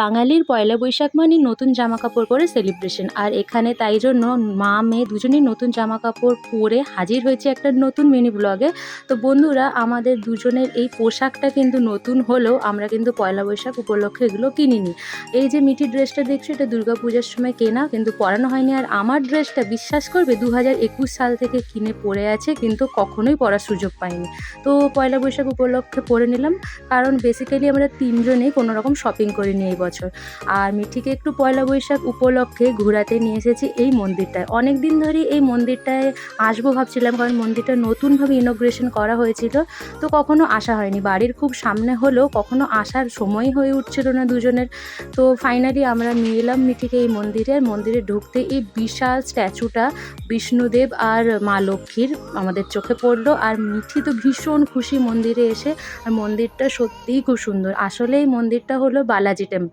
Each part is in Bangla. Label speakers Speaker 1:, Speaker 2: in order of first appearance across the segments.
Speaker 1: বাঙালির পয়লা বৈশাখ মানে নতুন জামা কাপড় পরে সেলিব্রেশন আর এখানে তাই জন্য মা, মেয়ে দুজনেই নতুন জামা কাপড় পরে হাজির হয়েছে একটা নতুন মিনি ব্লগে তো বন্ধুরা, আমাদের দুজনের এই পোশাকটা কিন্তু নতুন হলেও আমরা কিন্তু পয়লা বৈশাখ উপলক্ষে এগুলো কিনিনি। এই যে মিঠি ড্রেসটা দেখছ, এটা দুর্গা পূজার সময় কেনা, কিন্তু পরানো হয়নি। আর আমার ড্রেসটা বিশ্বাস করবে দু হাজার একুশ সাল থেকে কিনে পরে আছে, কিন্তু কখনোই পরার সুযোগ পাইনি। তো পয়লা বৈশাখ উপলক্ষে পরে নিলাম, কারণ বেসিক্যালি আমরা তিনজনেই কোনো রকম শপিং করিনি এই বছর। আর মিঠিকে একটু পয়লা বৈশাখ উপলক্ষে ঘোরাতে নিয়ে এসেছি এই মন্দিরটায়। অনেক দিন ধরেই এই মন্দিরটায় আসব ভাবছিলাম, কারণ মন্দিরটা নতুনভাবে ইনোগ্রেশন করা হয়েছিল। তো কখনো আসা হয়নি। বাড়ির খুব সামনে হলেও কখনো আসার সময় হয়ে উঠছিল না দুজনের। তো ফাইনালি আমরা নিয়ে এলাম মিঠিকে এই মন্দিরে। মন্দিরে ঢুকতে এই বিশাল স্ট্যাচুটা বিষ্ণুদেব আর মা লক্ষ্মীর আমাদের চোখে পড়ল। আর মিঠি তো ভীষণ খুশি মন্দিরে এসে। আর মন্দিরটা সত্যিই খুব সুন্দর। আসলে এই মন্দিরটা হলো বালাজি টেম্পল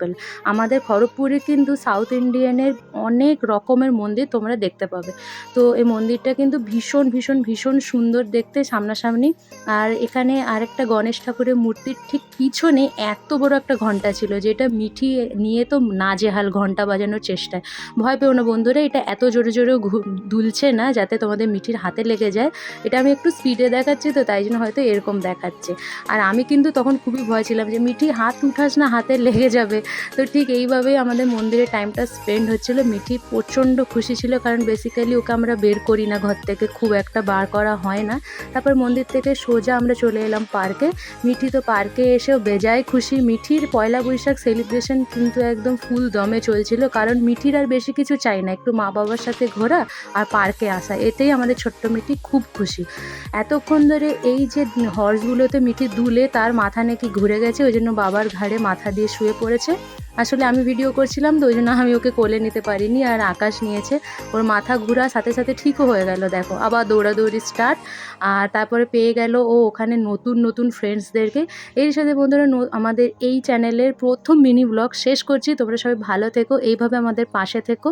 Speaker 1: আমাদের খড়গপুরে কিন্তু সাউথ ইন্ডিয়ানের অনেক রকমের মন্দির তোমরা দেখতে পাবে। তো এই মন্দিরটা কিন্তু ভীষণ ভীষণ ভীষণ সুন্দর দেখতে সামনাসামনি। আর এখানে আরেকটা গণেশ ঠাকুরের মূর্তির ঠিক পিছনে এত বড় একটা ঘণ্টা ছিল যেটা মিঠি নিয়ে তো নাজেহাল ঘণ্টা বাজানোর চেষ্টায়। ভয় পেও না বন্ধুরা, এটা এত জোরে জোরে দুলছে না যাতে তোমাদের মিঠির হাতে লেগে যায়। এটা আমি একটু স্পিডে দেখাচ্ছি তো তাই জন্য হয়তো এরকম দেখাচ্ছে। আর আমি কিন্তু তখন খুবই ভয় ছিলাম যে, মিঠি, হাত উঠাস না, হাতে লেগে যাবে। তো ঠিক এইভাবেই আমাদের মন্দিরে টাইমটা স্পেন্ড হচ্ছিল। মিঠি প্রচণ্ড খুশি ছিল কারণ বেসিক্যালি ওকে আমরা বের করি না ঘর থেকে, খুব একটা বার করা হয় না। তারপর মন্দির থেকে সোজা আমরা চলে এলাম পার্কে মিঠি তো পার্কে এসেও বেজায় খুশি। মিঠির পয়লা বৈশাখ সেলিব্রেশন কিন্তু একদম ফুল দমে চলছিল কারণ মিঠির আর বেশি কিছু চাই না, একটু মা বাবার সাথে ঘোরা আর পার্কে আসা। এতেই আমাদের ছোট্ট মিঠি খুব খুশি। এতক্ষণ ধরে এই যে হর্সগুলোতে মিঠি দুলে তার মাথা নাকি ঘুরে গেছে, ওই জন্য বাবার ঘাড়ে মাথা দিয়ে শুয়ে পড়েছে। আসলে আমি ভিডিও করছিলাম, তো ওই জন্য আমি ওকে কোলে নিতে পারিনি আর আকাশ নিয়েছে। ওর মাথা ঘুরা সাথে সাথে ঠিকও হয়ে গেল, দেখো। আবার দৌড়াদৌড়ি স্টার্ট আর তারপরে পেয়ে গেল ও ওখানে নতুন নতুন ফ্রেন্ডসদেরকে এর সাথে বন্ধুরা আমাদের এই চ্যানেলের প্রথম মিনি ব্লগ শেষ করছি। তোমরা সবাই ভালো থেকো, এইভাবে আমাদের পাশে থেকো।